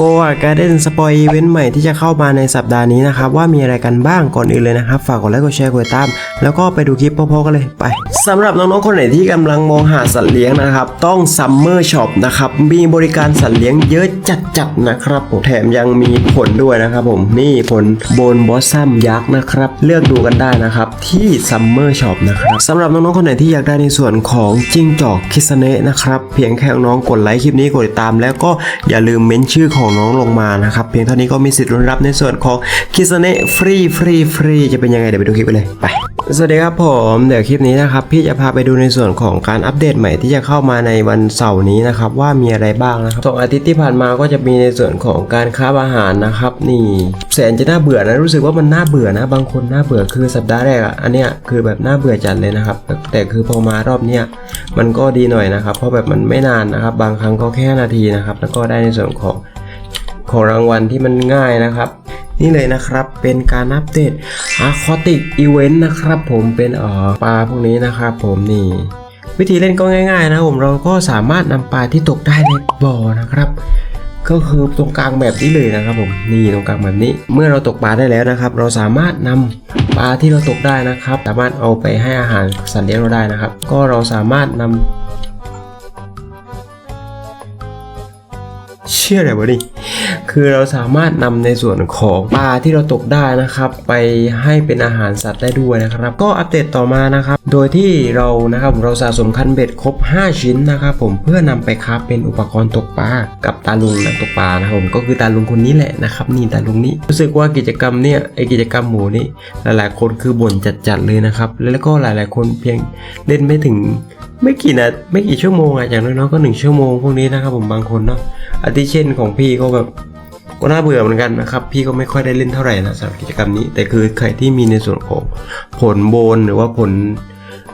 โกะการเด้นสปอยอีเวนต์ใหม่ที่จะเข้ามาในสัปดาห์นี้นะครับ ว่ามีอะไรกันบ้างก่อนอื่นเลยนะครับ ฝากกดไลค์กดแชร์กดติดตาม แล้วก็ไปดูคลิปพอๆกันเลยไปสำหรับน้องๆคนไหนที่กำลังมองหาสัตว์เลี้ยงนะครับ ต้องซัมเมอร์ช็อปนะครับมีบริการสัตว์เลี้ยงเยอะจัดๆนะครับผมแถมยังมีผลด้วยนะครับผมนี่ผลโบนบอสซัมยักษ์นะครับ เลือกดูกันได้นะครับที่ซัมเมอร์ช็อปนะครับสำหรับน้องๆคนไหนที่อยากได้ในส่วนของจิ้งจอกคิสเนะนะครับเพียงแค่น้องกดไลค์คลิปนี้กดติดตาม แล้วก็อย่าลืมเม้นชื่อของน้องลงมานะครับ เพียงเท่านี้ก็มีสิทธิ์ลุ้นรับในส่วนของคิสเนะฟรีฟรีฟรีจะเป็นยังไงเดี๋ยวไปดูคลิปกันเลยไปสวัสดีครับผมเดี๋ยวคลิปนี้นะครับพี่จะพาไปดูในส่วนของการอัปเดตใหม่ที่จะเข้ามาในวันเสาร์นี้นะครับว่ามีอะไรบ้างนะครับสองอาทิตย์ที่ผ่านมาก็จะมีในส่วนของการค้าอาหารนะครับนี่แสนจะน่าเบื่อนะรู้สึกว่ามันน่าเบื่อนะ บางคนน่าเบื่อคือสัปดาห์แรกอะอันเนี้ยคือแบบน่าเบื่อจัดเลยนะครับ แต่แต่คือพอมารอบเนี้ยมันก็ดีหน่อยนะครับ เพราะแบบมันไม่นานนะครับ บางครั้งก็แค่นาทีนะครับแล้วก็ได้ในส่วนของ ของรางวัลที่มันง่ายนะครับ นี่เลยนะครับเป็นการอัปเดต Aquatic Event นะครับผมเป็นอ่อปลาพวกนี้นะครับผมนี่ วิธีเล่นก็ง่าย ๆ นะผมเราก็สามารถนำปลาที่ตกได้ในบ่อนะครับก็คือตรงกลางแบบนี้เลยนะครับผมนี่ตรงกลางแบบนี้ เมื่อเราตกปลาได้แล้วนะครับ เราสามารถนำปลาที่เราตกได้นะครับ สามารถเอาไปให้อาหารสัตว์เลี้ยงเราได้นะครับ ก็เราสามารถนำเชื่ออะไรวะนี่ คือเราสามารถนำในส่วนของปลาที่เราตกได้นะครับ ไปให้เป็นอาหารสัตว์ได้ด้วยนะครับ ก็อัปเดตต่อมานะครับ โดยที่เรานะครับเราสะสมคันเบ็ดครบ 5 ชิ้นนะครับ ผมเพื่อนำไปคราฟเป็นอุปกรณ์ตกปลากับตาลุงนักตกปลานะครับผมก็คือตาลุงคนนี้แหละนะครับ นี่ตาลุงนี้รู้สึกว่ากิจกรรมเนี่ยไอกิจกรรมหมูนี่หลายๆ คนคือบ่นจัดๆเลยนะครับ แล้วก็หลายๆ คนเพียงเล่นไม่ถึง ไม่กี่นาไม่กี่ชั่วโมงอะอย่างน้อยๆก็หนึ่งชั่วโมงพวกนี้นะครับผมบางคนเนาะอาทิเช่นของพี่ก็แบบก็น่าเบื่อเหมือนกันนะครับ พี่ก็ไม่ค่อยได้เล่นเท่าไหร่นะสำหรับกิจกรรมนี้ แต่คือใครที่มีในส่วนของผลโบนหรือว่าผล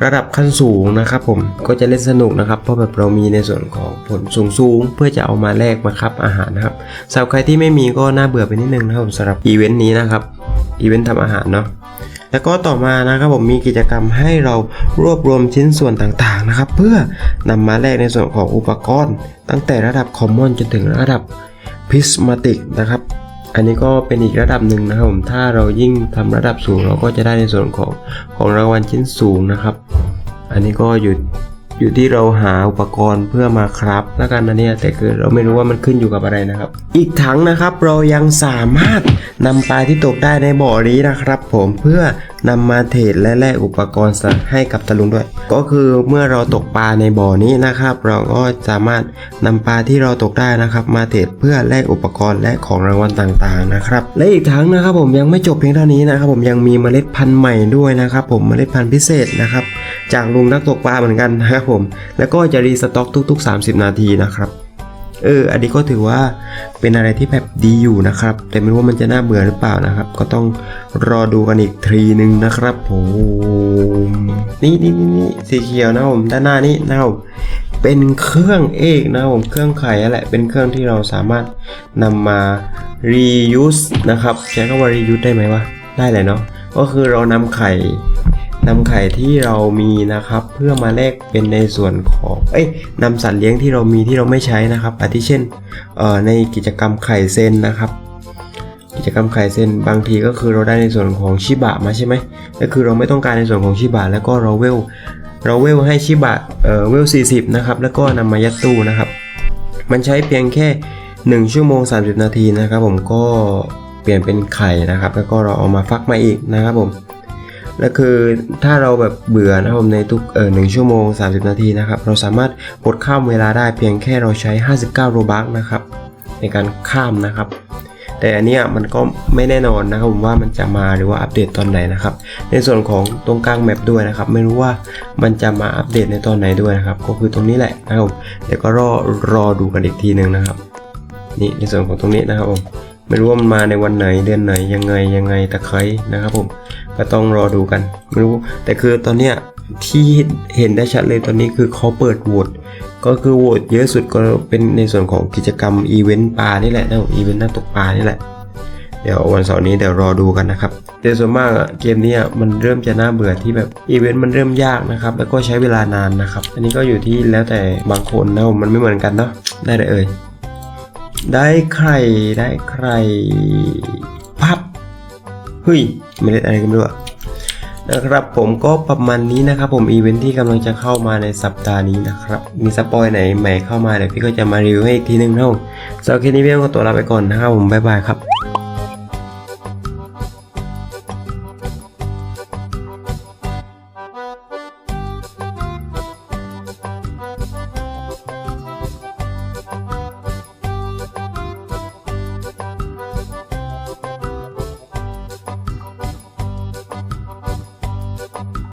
ระดับขั้นสูงนะครับผมก็จะเล่นสนุกนะครับ เพราะแบบเรามีในส่วนของผลสูงสูงๆเพื่อจะเอามาแลกมาครับอาหารนะครับสำหรับใครที่ไม่มีก็น่าเบื่อไปนิดนึงนะครับสำหรับอีเวนต์นี้นะครับอีเวนต์ทำอาหารเนาะ แล้วก็ต่อมานะครับผมมีกิจกรรมให้เรารวบรวมชิ้นส่วนต่างๆนะครับ เพื่อนำมาแลกในส่วนของอุปกรณ์ ตั้งแต่ระดับคอมมอนจนถึงระดับพิสมาติกนะครับ อันนี้ก็เป็นอีกระดับหนึ่งนะครับผมถ้าเรายิ่งทำระดับสูงเราก็จะได้ในส่วนของของรางวัลชิ้นสูงนะครับ อันนี้ก็อยู่ อยู่ที่เราหาอุปกรณ์เพื่อมาครับแล้วกันนะเนี่ยแต่คือเราไม่รู้ว่ามันขึ้นอยู่กับอะไรนะครับ อีกถังนะครับเรายังสามารถนำปลาที่ตกได้ในบ่อนี้นะครับ ผมเพื่อ นำมาเทรดและแลกอุปกรณ์ให้กับตะลุงด้วย ก็คือเมื่อเราตกปลาในบ่อนี้นะครับ เราก็สามารถนำปลาที่เราตกได้นะครับ มาเทรดเพื่อแลกอุปกรณ์และของรางวัลต่างๆนะครับ และอีกทั้งนะครับผมยังไม่จบเพียงเท่านี้นะครับ ผมยังมีเมล็ดพันธุ์ใหม่ด้วยนะครับผมเมล็ดพันธุ์พิเศษนะครับจากลุงนักตกปลาเหมือนกันนะครับผมแล้วก็จะรีสต็อกทุก ๆ 30 นาทีนะครับ เออ อันนี้ก็ถือว่าเป็นอะไรที่แบบดีอยู่นะครับ แต่ไม่รู้ว่ามันจะน่าเบื่อหรือเปล่านะครับ ก็ต้องรอดูกันอีกทีหนึ่งนะครับผมนี่นี่นี่นี่สีเขียวนะผมด้านหน้านี้นะผมเป็นเครื่องเอกนะผมเครื่องไข่แหละเป็นเครื่องที่เราสามารถนำมา reuse นะครับใช้คำว่า reuse ได้ไหมวะได้เลยเนาะก็คือเรานำไข่ นำไข่ที่เรามีนะครับ เพื่อมาแลกเป็นในส่วนของเอ้ยนำสัตว์เลี้ยงที่เรามีที่เราไม่ใช้นะครับอาทิเช่นเอ่อในกิจกรรมไข่เซนนะครับ กิจกรรมไข่เซนบางทีก็คือเราได้ในส่วนของชิบะมาใช่ไหมก็คือเราไม่ต้องการในส่วนของชิบะแล้วก็เราเวลเราเวลให้ชิบะเอ่อเวล 40 นะครับ แล้วก็นำมายัดตู้นะครับ มันใช้เพียงแค่ 1 ชั่วโมง 30 นาทีนะครับ ผมก็เปลี่ยนเป็นไข่นะครับ แล้วก็เราเอามาฟักมาอีกนะครับผม และคือถ้าเราแบบเบื่อนะครับผมในทุกเอ่อหนึ่งชั่วโมง 30 นาทีนะครับเราสามารถกดข้ามเวลาได้เพียงแค่เราใช้ 59โรบัคนะครับในการข้ามนะครับ แต่อันนี้มันก็ไม่แน่นอนนะครับผมว่ามันจะมาหรือว่าอัปเดตตอนไหนนะครับ ในส่วนของตรงกลางแมปด้วยนะครับ ไม่รู้ว่ามันจะมาอัปเดตในตอนไหนด้วยนะครับ ก็คือตรงนี้แหละนะครับเดี๋ยวก็รอรอดูกันอีกทีหนึ่งนะครับนี่ในส่วนของตรงนี้นะครับผม ไม่รู้ว่ามันมาในวันไหนเดือนไหนยังไงยังไงตะไคร้นะครับผมก็ต้องรอดูกันไม่รู้แต่คือตอนเนี้ยที่เห็นได้ชัดเลยตอนนี้คือเขาเปิดโหวตก็คือโหวตเยอะสุดก็เป็นในส่วนของกิจกรรมอีเวนต์ปลานี่แหละนะอีเวนต์นักตกปลานี่แหละเดี๋ยววันเสาร์นี้เดี๋ยวรอดูกันนะครับแต่ส่วนมากเกมนี้มันเริ่มจะน่าเบื่อที่แบบอีเวนต์มันเริ่มยากนะครับ แล้วก็ใช้เวลานานนะครับ อันนี้ก็อยู่ที่แล้วแต่บางคนนะมมันไม่เหมือนกันเนาะได้เลยเอ่ย ได้ไข่ได้ไข่พับเฮ้ยไม่ได้อะไรกันด้วยนะครับผมก็ประมาณนี้นะครับผมอีเวนท์ที่กำลังจะเข้ามาในสัปดาห์นี้นะครับ มีสปอยไหนใหม่เข้ามาเดี๋ยวพี่ก็จะมารีวิวให้อีกทีนึงนะครับผมสำหรับคลิปนี้พี่ต้องขอตัวลาไปก่อนนะครับผมบ๊ายบายครับ